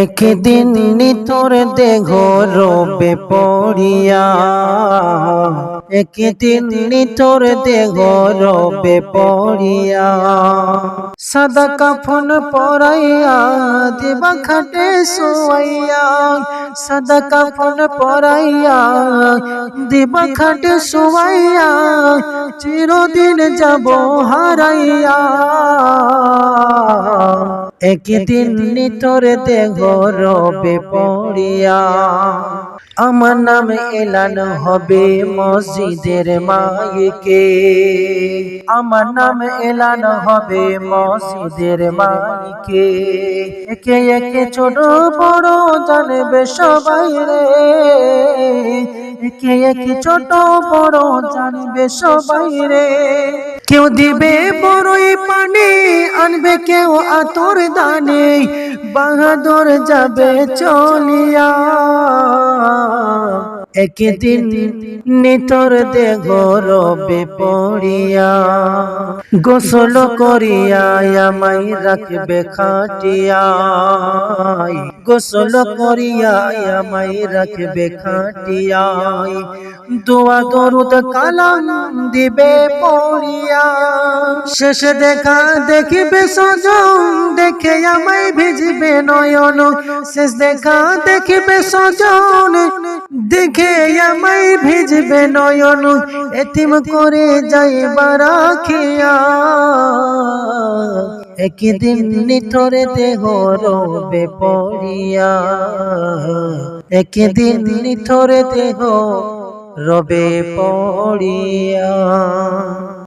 একদিন নিতর দেহ রবে পড়িয়া। একদিন নিতর দেহ রবে পড়িয়া। সাদা কাফন পরাইয়া দিবা খাটে শোয়াইয়া। সাদা কাফন পরাইয়া দিবা খাটে শোয়াইয়া, চিরদিন যাব হারাইয়া। একদিন নিতর দেহ রবে পড়িয়া। আমার নাম এলান হবে মসজিদের মাইকে। আমার নাম এলান হবে মসজিদের মাইকে। একে একে ছোট বড় জানবে সবাই রে। একে একে ছোট বড় জানবে সবাই রে। কেউ দিবে বড়ই পানি, আনবে কেউ আতর দানে। বাহাদুর যাবে চলিয়া। একদিন নিতর দেহ রবে পড়িয়া। গোসল করিয়া, আমায় রাখবে খাটিয়া। গোসল করিয়া আমায় রাখবে খাটিয়া দোয়া দরুদ কালাম দিবে পড়িয়া। শেষে দেখা দেখিবে সজন, দেখে আমায় ভিজবে নয়ন। শেষ দেখা দেখিবে সজন, দেখে আমায় ভিজবে নয়ন। এতিম করে যাইবা রাখিয়া। একদিন নিথরে দেহ রবে পড়িয়া। একদিন নিথরে দেহ রবে পড়িয়া।